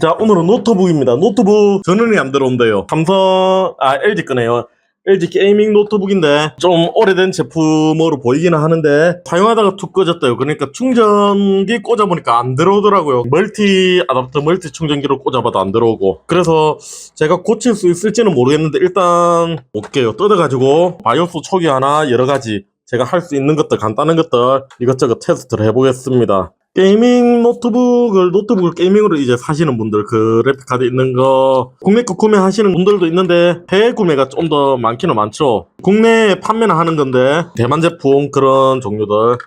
자, 오늘은 노트북입니다. 노트북 전원이 안 들어온대요. 삼성, 아, LG 거네요. LG 게이밍 노트북인데 좀 오래된 제품으로 보이기는 하는데 사용하다가 툭 꺼졌대요. 그러니까 충전기 꽂아보니까 안 들어오더라고요. 멀티 아답터 멀티 충전기로 꽂아봐도 안 들어오고 그래서 제가 고칠 수 있을지는 모르겠는데 일단 볼게요. 뜯어가지고 바이오스 초기 하나 여러 가지 제가 할 수 있는 것들 간단한 것들 이것저것 테스트를 해보겠습니다. 게이밍 노트북을 노트북을 게이밍으로 이제 사시는 분들 그 그래픽 카드 있는 거 국내 거 구매하시는 분들도 있는데 해외 구매가 좀 더 많기는 많죠. 국내에 판매는 하는 건데 대만 제품 그런 종류들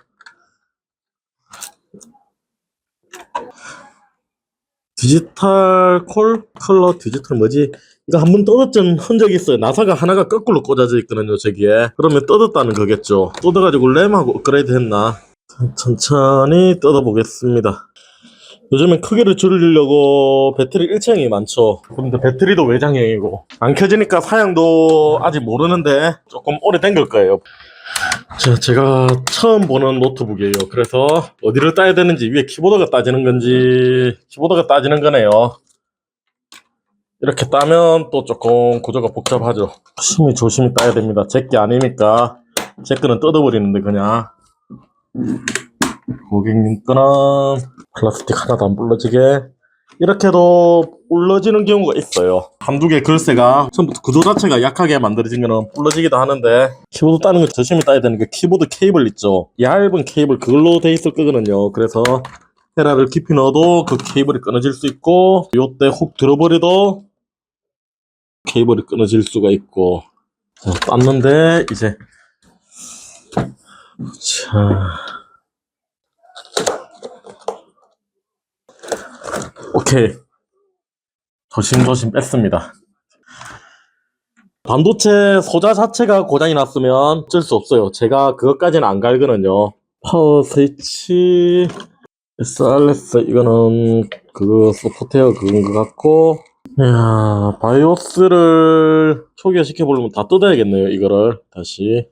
디지털 콜 컬러 디지털 뭐지? 이거 한 번 뜯었던 흔적이 있어요. 나사가 하나가 거꾸로 꽂아져 있거든요, 저기에. 그러면 뜯었다는 거겠죠. 뜯어가지고 램하고 업그레이드 했나? 천천히 뜯어보겠습니다. 요즘엔 크기를 줄이려고 배터리 일체형이 많죠. 근데 배터리도 외장형이고 안 켜지니까 사양도 아직 모르는데 조금 오래된 걸 거예요. 자, 제가 처음 보는 노트북이에요. 그래서 어디를 따야 되는지 위에 키보드가 따지는 건지 키보드가 따지는 거네요. 이렇게 따면 또 조금 구조가 복잡하죠. 조심히 조심히 따야 됩니다. 제게 아니니까 제 거는 뜯어버리는데 그냥 고객님 거는 플라스틱 하나도 안 불러지게. 이렇게도 불러지는 경우가 있어요. 한두 개 글쎄가 처음부터 구조 자체가 약하게 만들어진 거는 불러지기도 하는데 키보드 따는 거 조심히 따야 되는 게 키보드 케이블 있죠? 얇은 케이블 그걸로 돼 있을 거거든요. 그래서 헤라를 깊이 넣어도 그 케이블이 끊어질 수 있고 요때 훅 들어버려도 케이블이 끊어질 수가 있고. 자, 땄는데 이제 자 오케이. 조심조심 뺐습니다. 반도체 소자 자체가 고장이 났으면 어쩔 수 없어요. 제가 그것까지는 안 갈거든요. 파워 스위치, SRS, 이거는 그거 서포트웨어 그건 것 같고, 야 바이오스를 초기화시켜보려면 다 뜯어야겠네요, 이거를. 다시.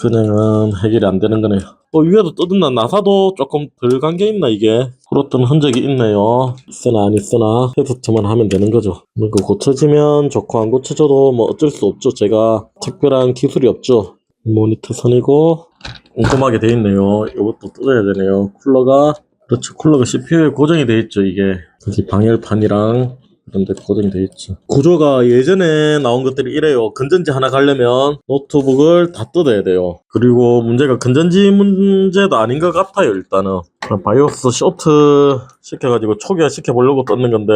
그냥은 해결이 안 되는 거네요. 어, 위에도 뜯었나? 나사도 조금 덜 간 게 있나, 이게? 풀었던 흔적이 있네요. 있으나 안 있으나 테스트만 하면 되는 거죠. 이거 고쳐지면 좋고, 안 고쳐져도 뭐 어쩔 수 없죠. 제가 특별한 기술이 없죠. 모니터 선이고, 꼼꼼하게 돼 있네요. 이것도 뜯어야 되네요. 쿨러가, 그렇죠. 쿨러가 CPU에 고정이 돼 있죠, 이게. 방열판이랑 이런 데 고정이 돼 있죠. 구조가 예전에 나온 것들이 이래요. 건전지 하나 가려면 노트북을 다 뜯어야 돼요. 그리고 문제가 건전지 문제도 아닌 것 같아요, 일단은. 바이오스 쇼트 시켜가지고 초기화 시켜보려고 떴는 건데,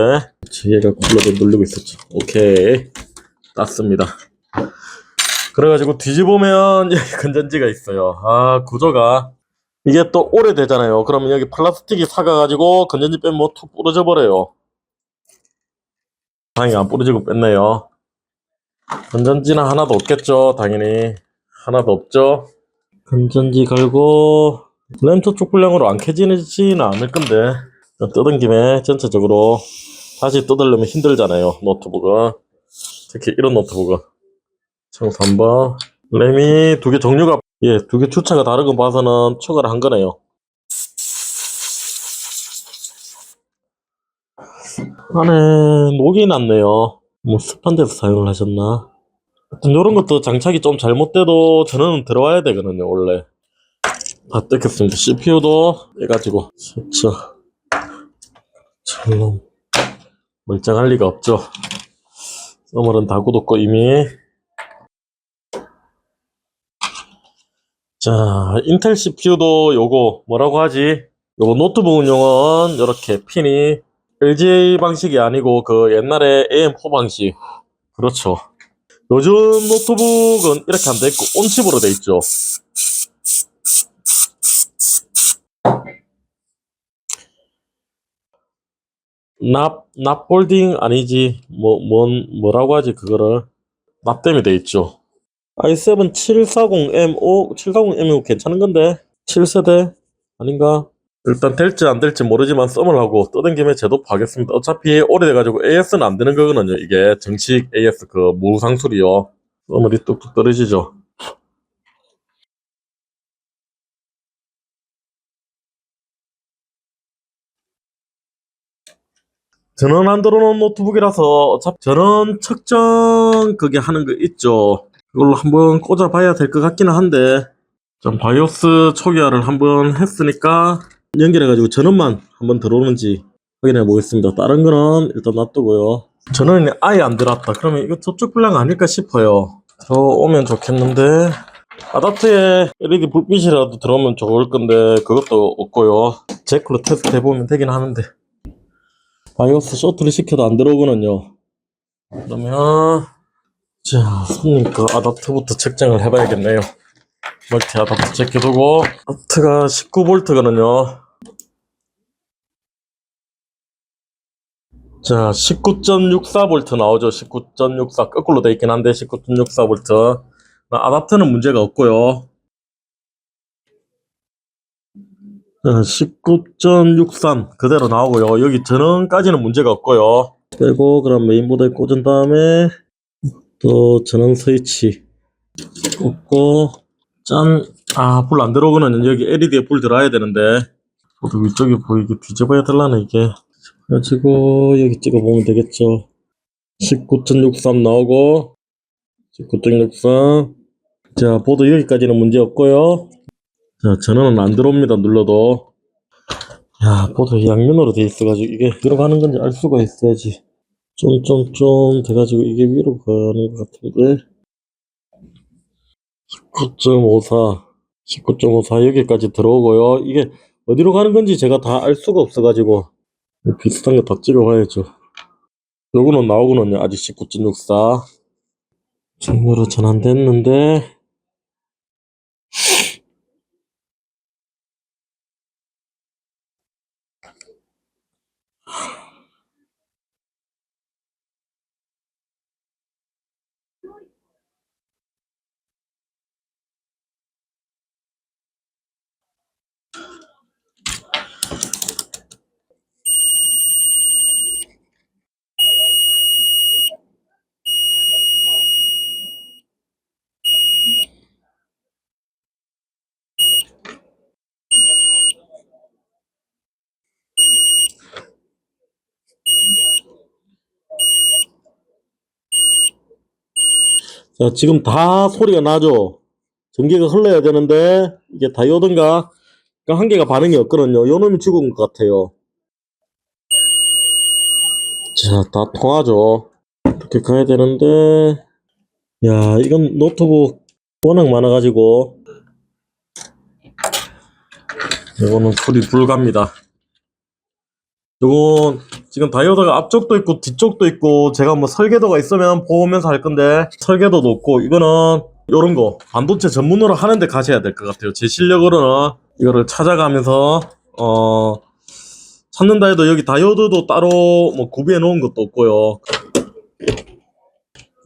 얘가 쿨러를 누르고 있었죠. 오케이. 땄습니다. 그래가지고 뒤집으면 여기 건전지가 있어요. 아, 구조가. 이게 또 오래되잖아요. 그러면 여기 플라스틱이 사가가지고 건전지 빼면 뭐툭 부러져 버려요. 다행히 안 부러지고 뺐네요. 건전지는 하나도 없겠죠, 당연히. 하나도 없죠. 건전지 갈고, 램프 쪽 불량으로 안 켜지지는 않을 건데, 뜯은 김에 전체적으로 다시 뜯으려면 힘들잖아요, 노트북은. 특히 이런 노트북은. 청소 한번. 램이 두 개 종류가, 예, 두 개 주차가 다른 거 봐서는 추가를 한 거네요. 안에 녹이 났네요. 뭐 습한 데서 사용을 하셨나? 하여튼 요런 것도 장착이 좀 잘못돼도 전원은 들어와야 되거든요, 원래. 다 뜯겼습니다. CPU도 해가지고. 그쵸. 참, 멀쩡할 리가 없죠. 써머는 다 굳었고, 이미. 자, 인텔 CPU도 요거, 뭐라고 하지? 요거 노트북 운용은 이렇게 핀이 LGA 방식이 아니고 그 옛날에 AM4 방식. 그렇죠. 요즘 노트북은 이렇게 안 돼 있고 온칩으로 돼 있죠. 납, 납볼딩 아니지. 뭐, 뭔, 뭐라고 하지, 그거를. 납땜이 돼 있죠. i7 740M5, 740M5 괜찮은 건데? 7세대? 아닌가? 일단 될지 안 될지 모르지만 썸을 하고 떠든 김에 제도하겠습니다. 어차피 오래돼가지고 AS는 안 되는 거거든요. 이게 정식 AS 그 무상술이요. 썸을이 뚝뚝 떨어지죠. 전원 안 들어오는 노트북이라서 어차피 전원 측정 그게 하는 거 있죠. 그걸로 한번 꽂아봐야 될 것 같기는 한데 좀 바이오스 초기화를 한번 했으니까 연결해가지고 전원만 한번 들어오는지 확인해 보겠습니다. 다른 거는 일단 놔두고요. 전원이 아예 안 들어왔다. 그러면 이거 저쪽 불량 아닐까 싶어요. 들어오면 좋겠는데 아다트에 LED 불빛이라도 들어오면 좋을 건데 그것도 없고요. 제크로 테스트 해보면 되긴 하는데 바이오스 쇼트를 시켜도 안 들어오거든요. 그러면 자 손님 거 아다트부터 측정을 해봐야겠네요. 멀티 아다트 제껴두고 아다트가 19V거든요. 자 19.64V 나오죠. 19.64 거꾸로 돼 있긴 한데 19.64V 아답터는 문제가 없고요. 자, 19.63 그대로 나오고요. 여기 전원까지는 문제가 없고요. 빼고 그럼 메인보드에 꽂은 다음에 또 전원 스위치 꽂고 짠! 아, 불 안 들어오고는 여기 LED에 불 들어야 되는데 보드 위쪽에 보이게 뒤집어야 될라나 이게 그래가지고 여기 찍어보면 되겠죠. 19.63 나오고 19.63 자, 보드 여기까지는 문제 없고요. 자, 전원은 안 들어옵니다. 눌러도. 야, 보드 양면으로 돼 있어가지고 이게 위로 가는 건지 알 수가 있어야지. 좀, 좀, 좀 돼가지고 이게 위로 가는 것 같은데. 19.54. 19.54 여기까지 들어오고요. 이게 어디로 가는 건지 제가 다 알 수가 없어가지고 비슷한 거 다 찍어봐야죠. 요거는 나오고는요. 아직 19.64. 중으로 전환됐는데 자, 지금 다 소리가 나죠? 전기가 흘러야 되는데, 이게 다이오드인가? 그한 개가 반응이 없거든요. 요 놈이 죽은 것 같아요. 자, 다 통하죠? 이렇게 가야 되는데, 야, 이건 노트북 워낙 많아가지고, 이거는 소리 불갑니다. 요건 지금 다이오드가 앞쪽도 있고 뒤쪽도 있고 제가 뭐 설계도가 있으면 보면서 할 건데 설계도도 없고 이거는 요런 거 반도체 전문으로 하는데 가셔야 될 것 같아요. 제 실력으로는 이거를 찾아가면서 어 찾는다 해도 여기 다이오드도 따로 뭐 구비해 놓은 것도 없고요.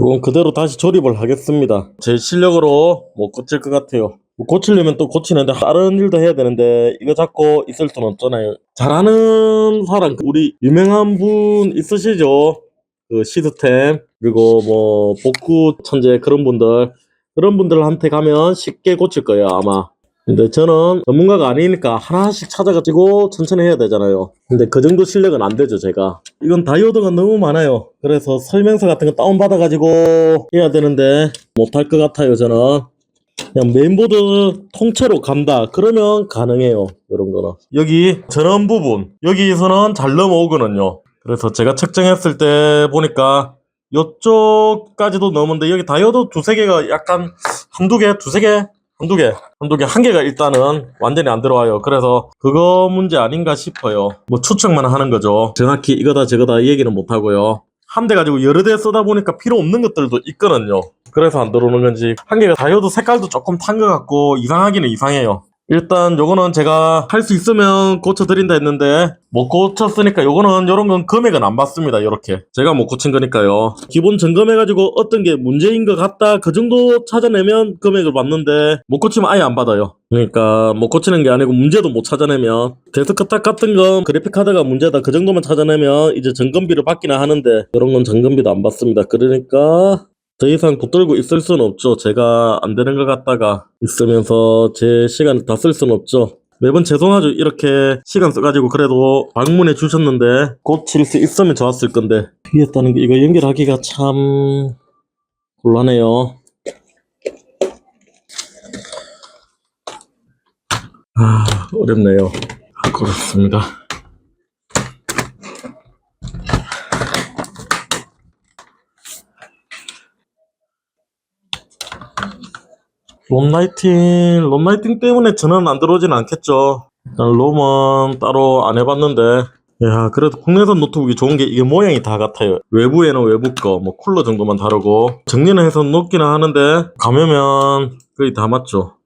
이건 그대로 다시 조립을 하겠습니다. 제 실력으로 못 고칠 것 같아요. 뭐 고치려면 또 고치는데 다른 일도 해야 되는데 이거 잡고 있을 수는 없잖아요. 잘하는 사람 우리 유명한 분 있으시죠? 그 시스템 그리고 뭐 복구 천재 그런 분들 그런 분들한테 가면 쉽게 고칠 거예요 아마. 근데 저는 전문가가 아니니까 하나씩 찾아가지고 천천히 해야 되잖아요. 근데 그 정도 실력은 안 되죠, 제가. 이건 다이오드가 너무 많아요. 그래서 설명서 같은 거 다운받아가지고 해야 되는데 못할 것 같아요, 저는. 그냥 메인보드 통째로 간다. 그러면 가능해요. 이런 거는. 여기 전원 부분. 여기서는 잘 넘어오거든요. 그래서 제가 측정했을 때 보니까 이쪽까지도 넘었는데 여기 다이오드 두세 개가 약간 한두 개, 두세 개, 한두 개, 한두 개, 한 개가 일단은 완전히 안 들어와요. 그래서 그거 문제 아닌가 싶어요. 뭐 추측만 하는 거죠. 정확히 이거다 저거다 이 얘기는 못 하고요. 한 대 가지고 여러 대 쓰다 보니까 필요 없는 것들도 있거든요. 그래서 안 들어오는 건지. 한 개가 다이오드 색깔도 조금 탄 것 같고 이상하기는 이상해요. 일단 요거는 제가 할 수 있으면 고쳐드린다 했는데 못 고쳤으니까 요거는 요런 건 금액은 안 받습니다 요렇게. 제가 못 고친 거니까요. 기본 점검해가지고 어떤 게 문제인 것 같다 그 정도 찾아내면 금액을 받는데 못 고치면 아예 안 받아요. 그러니까 못 고치는 게 아니고 문제도 못 찾아내면 데스크탑 같은 건 그래픽카드가 문제다 그 정도만 찾아내면 이제 점검비를 받기는 하는데 이런 건 점검비도 안 받습니다. 그러니까 더 이상 붙들고 있을 수는 없죠. 제가 안 되는 것 같다가 있으면서 제 시간을 다 쓸 수는 없죠. 매번 죄송하죠. 이렇게 시간 써가지고 그래도 방문해 주셨는데 고칠 수 있으면 좋았을 건데 위했다는 게 이거 연결하기가 참 곤란해요. 아 어렵네요. 아, 그렇습니다. 롬라이팅, 롬라이팅 때문에 전원 안 들어오진 않겠죠. 일단 롬은 따로 안 해봤는데, 야, 그래도 국내산 노트북이 좋은 게 이게 모양이 다 같아요. 외부에는 외부 거, 뭐 쿨러 정도만 다르고, 정리는 해서 놓기는 하는데, 감으면 거의 다 맞죠.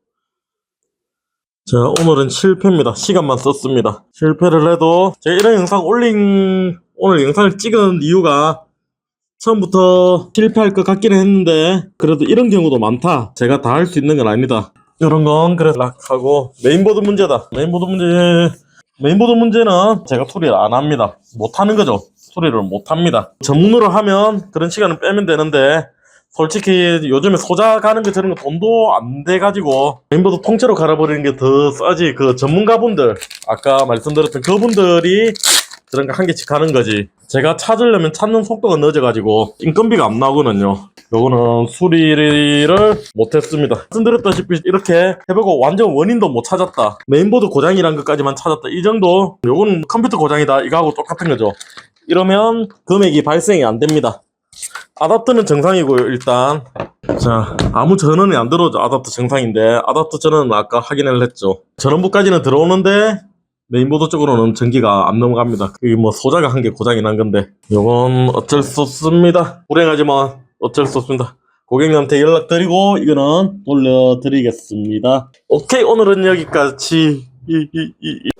자, 오늘은 실패입니다. 시간만 썼습니다. 실패를 해도, 제가 이런 영상 올린, 오늘 영상을 찍은 이유가, 처음부터 실패할 것 같기는 했는데 그래도 이런 경우도 많다. 제가 다 할 수 있는 건 아니다. 이런 건 그래서 락하고 메인보드 문제다. 메인보드 문제 메인보드 문제는 제가 소리를 안 합니다. 못하는 거죠. 소리를 못 합니다. 전문으로 하면 그런 시간을 빼면 되는데 솔직히 요즘에 소자 가는 거 저런 거 돈도 안 돼가지고 메인보드 통째로 갈아버리는 게 더 싸지. 그 전문가분들 아까 말씀드렸던 그분들이 거한 개씩 하는 거지. 제가 찾으려면 찾는 속도가 늦어가지고 인건비가 안 나오거든요. 요거는 수리를 못했습니다. 말씀드렸다시피 이렇게 해보고 완전 원인도 못 찾았다. 메인보드 고장이란 것까지만 찾았다. 이 정도. 요거는 컴퓨터 고장이다. 이거하고 똑같은 거죠. 이러면 금액이 발생이 안 됩니다. 아답터는 정상이고요, 일단. 자, 아무 전원이 안 들어오죠. 아답터 정상인데, 아답터 전원은 아까 확인을 했죠. 전원부까지는 들어오는데, 메인보드 쪽으로는 전기가 안 넘어갑니다. 이게 뭐 소자가 한 개 고장이 난 건데 이건 어쩔 수 없습니다. 불행하지만 어쩔 수 없습니다. 고객님한테 연락드리고 이거는 돌려드리겠습니다. 오케이 오늘은 여기까지 이, 이, 이, 이.